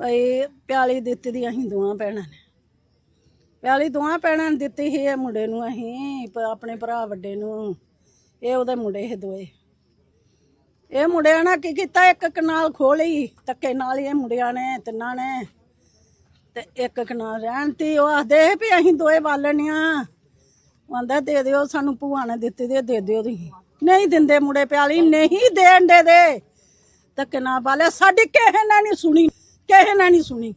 ਭਈ ਪਿਆਲੀ ਦਿੱਤੀ ਦੀ ਅਸੀਂ ਦੋਵਾਂ ਭੈਣਾਂ ਨੇ। ਪਿਆਲੀ ਦੋਵਾਂ ਭੈਣਾਂ ਨੇ ਦਿੱਤੀ ਸੀ, ਇਹ ਮੁੰਡੇ ਨੂੰ ਅਸੀਂ, ਪ- ਆਪਣੇ ਭਰਾ ਵੱਡੇ ਨੂੰ, ਇਹ ਉਹਦੇ ਮੁੰਡੇ ਇਹ ਦੋਏ। ਇਹ ਮੁੰਡਿਆਂ ਨੇ ਕੀ ਕੀਤਾ, ਇੱਕ ਕਨਾਲ ਖੋਲੀ ਧੱਕੇ ਨਾਲ ਹੀ ਇਹ ਮੁੰਡਿਆਂ ਨੇ, ਤਿੰਨਾਂ ਨੇ, ਤੇ ਇੱਕ ਕਨਾਲ ਰਹਿਣ ਤੀ। ਉਹ ਆਖਦੇ ਸੀ ਵੀ ਅਸੀਂ ਦੋਏ ਬਾਲਣੀਆਂ। ਆਂਦਾ, ਦੇ ਦਿਓ, ਸਾਨੂੰ ਭੂਆ ਨੇ ਦਿੱਤੀ ਦੇ ਦੇ ਦਿਓ ਤੁਸੀਂ। ਨਹੀਂ ਦਿੰਦੇ ਮੁੰਡੇ ਪਿਆਲੀ, ਨਹੀਂ ਦੇਣ ਦੇ ਦੇ। ਧੱਕੇ ਨਾਲ ਬਾਲਿਆ, ਸਾਡੀ ਕਿਸੇ ਨੇ ਨਹੀਂ ਸੁਣੀ। ਕਿਸੇ ਨੇ ਨਹੀਂ ਸੁਣੀ।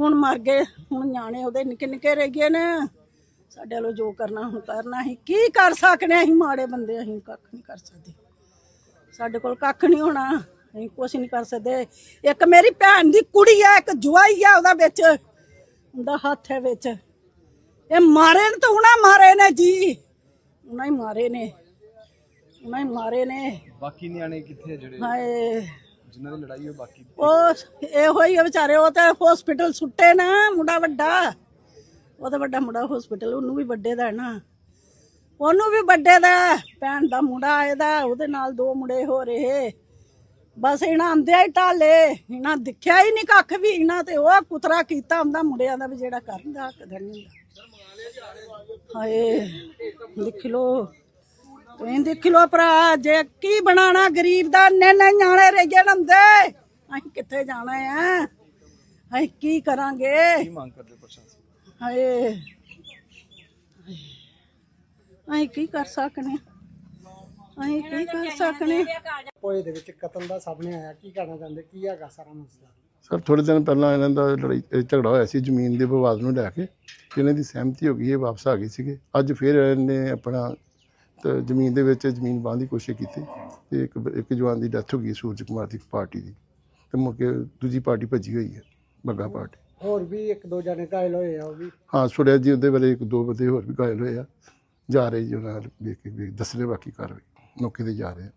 ਹੁਣ ਮਰ ਗਏ ਹੁਣ ਨਿਆਣੇ ਉਹਦੇ ਨਿੱਕੇ ਨਿੱਕੇ ਰਹਿ ਗਏ ਨੇ। ਸਾਡੇ ਵੱਲੋਂ ਜੋ ਕਰਨਾ ਹੁਣ ਕਰਨਾ ਅਸੀਂ। ਕੀ ਕਰ ਸਕਨੇ ਅਸੀਂ ਮਾੜੇ ਬੰਦੇ ਅਸੀਂ ਕੱਖ ਨਹੀਂ ਕਰ ਸਕਦੇ। ਸਾਡੇ ਕੋਲ ਕੱਖ ਨਹੀਂ ਹੋਣਾ ਅਸੀਂ ਕੁਝ ਨਹੀਂ ਕਰ ਸਕਦੇ। ਇੱਕ ਮੇਰੀ ਭੈਣ ਦੀ ਕੁੜੀ ਆ ਇੱਕ ਜਵਾਈ ਆ ਉਹਦਾ ਵਿੱਚ। ਉਹਦਾ ਹੱਥ ਹੈ ਵਿੱਚ। ਇਹ ਮਾਰੇ ਨੇ ਤਾਂ ਉਹਨਾਂ ਮਾਰੇ ਨੇ ਜੀ। ਉਹਨਾਂ ਹੀ ਮਾਰੇ ਨੇ। ਉਹਨਾਂ ਹੀ ਮਾਰੇ ਨੇ। ਬਾਕੀ ਨਿਆਣੇ ਕਿੱਥੇ ਜਿਹੜੇ? ਹਾਏ। ਜਿਨ੍ਹਾਂ ਦੀ ਲੜਾਈ ਹੋਈ, ਬਾਕੀ ਉਹ ਇਹੋ ਹੀ ਆ ਵਿਚਾਰੇ, ਉਹ ਤੇ ਹਸਪੀਟਲ ਸੁੱਟੇ ਨਾ ਮੁੰਡਾ ਵੱਡਾ। ਉਹਦਾ ਵੱਡਾ ਮੁੰਡਾ ਹਸਪੀਟਲ ਉਹਨੂੰ ਵੀ ਵੱਡੇ ਦਾ ਹੈ ਨਾ। ਉਹਨੂੰ ਵੀ ਵੱਡੇ ਦਾ ਹੈ। ਭੈਣ ਦਾ ਮੁੰਡਾ ਇਹਦਾ, ਉਹਦੇ ਨਾਲ ਦੋ ਮੁੰਡੇ ਹੋ ਰਹੇ। ਬਸ ਇਹਨਾਂ ਆਂਦਿਆ ਹੀ ਢਾਲੇ, ਇਹਨਾਂ ਦਿਖਿਆ ਹੀ ਨਹੀਂ ਕੱਖ ਵੀ, ਇਹਨਾਂ ਤੇ ਉਹ ਕੁਤਰਾ ਕੀਤਾ ਹੁੰਦਾ ਮੁੰਡਿਆਂ ਦਾ ਵੀ ਜਿਹੜਾ ਕਰਦਾ ਦਾ। ਨਹੀਂ ਹੁੰਦਾ ਹਾਏ, ਲਿਖ ਲੋ ਤੁਸੀਂ ਦੇਖ ਲੋ ਭਰਾ ਜੇ ਕੀ ਬਣਾਣਾ ਗਰੀਬ ਦਾ? ਨੈਣੇ ਨਿਆਣੇ ਰਹਿ ਗਏ ਨੰਦੇ ਅਸੀਂ ਕਿੱਥੇ ਜਾਣਾ ਆ? ਅਸੀਂ ਕੀ ਕਰਾਂਗੇ? ਕੀ ਮੰਗ ਕਰਦੇ ਪ੍ਰਸ਼ਾਸਨ? ਹਾਏ ਅਸੀਂ ਕੀ ਕਰ ਸਕਨੇ ਅਸੀਂ ਕੀ ਕਰ ਸਕਨੇ ਪੋਏ ਦੇ ਵਿੱਚ ਕਤਲ ਦਾ ਸਾਹਮਣੇ ਆਇਆ। ਕੀ ਕਹਿਣਾ ਚਾਹੁੰਦੇ? ਕੀ ਹੈਗਾ ਸਾਰਾ ਮਸਲਾ? ਸਰ ਥੋੜੇ ਦਿਨ ਪਹਿਲਾਂ ਇਹਨਾਂ ਦਾ ਲੜਾਈ ਝਗੜਾ ਹੋਇਆ ਸੀ ਜ਼ਮੀਨ ਦੇ ਵਿਵਾਦ ਨੂੰ ਲੈ ਕੇ। ਇਹਨਾਂ ਦੀ ਸਹਿਮਤੀ ਹੋ ਗਈ ਇਹ ਵਾਪਸ ਆ ਗਏ ਸੀਗੇ। ਅੱਜ ਫਿਰ ਇਹਨੇ ਆਪਣਾ ਜ਼ਮੀਨ ਦੇ ਵਿੱਚ ਜ਼ਮੀਨ ਬਾਂਹ ਦੀ ਕੋਸ਼ਿਸ਼ ਕੀਤੀ ਤੇ ਇੱਕ ਇੱਕ ਜਵਾਨ ਦੀ ਡੈਥ ਹੋ ਗਈ ਸੂਰਜ ਕੁਮਾਰ ਦੀ ਪਾਰਟੀ ਦੀ। ਤੇ ਮੁੜ ਕੇ ਦੂਜੀ ਪਾਰਟੀ ਭੱਜੀ ਹੋਈ ਹੈ ਬੱਗਾ ਪਾਰਟੀ। ਹੋਰ ਵੀ ਇੱਕ ਦੋ ਜਣੇ ਘਾਇਲ ਹੋਏ ਆ ਉਹ ਵੀ। ਹਾਂ ਸੁਣਿਆ ਜੀ ਉਹਦੇ ਬਾਰੇ ਇੱਕ ਦੋ ਬੰਦੇ ਹੋਰ ਵੀ ਘਾਇਲ ਹੋਏ ਆ। ਜਾ ਰਹੇ ਜੀ ਉਹਨਾਂ ਵੇਖ ਕੇ ਦੱਸਣੇ ਬਾਕੀ ਕਾਰਵਾਈ। ਮੌਕੇ ਤੇ ਜਾ ਰਹੇ ਆ।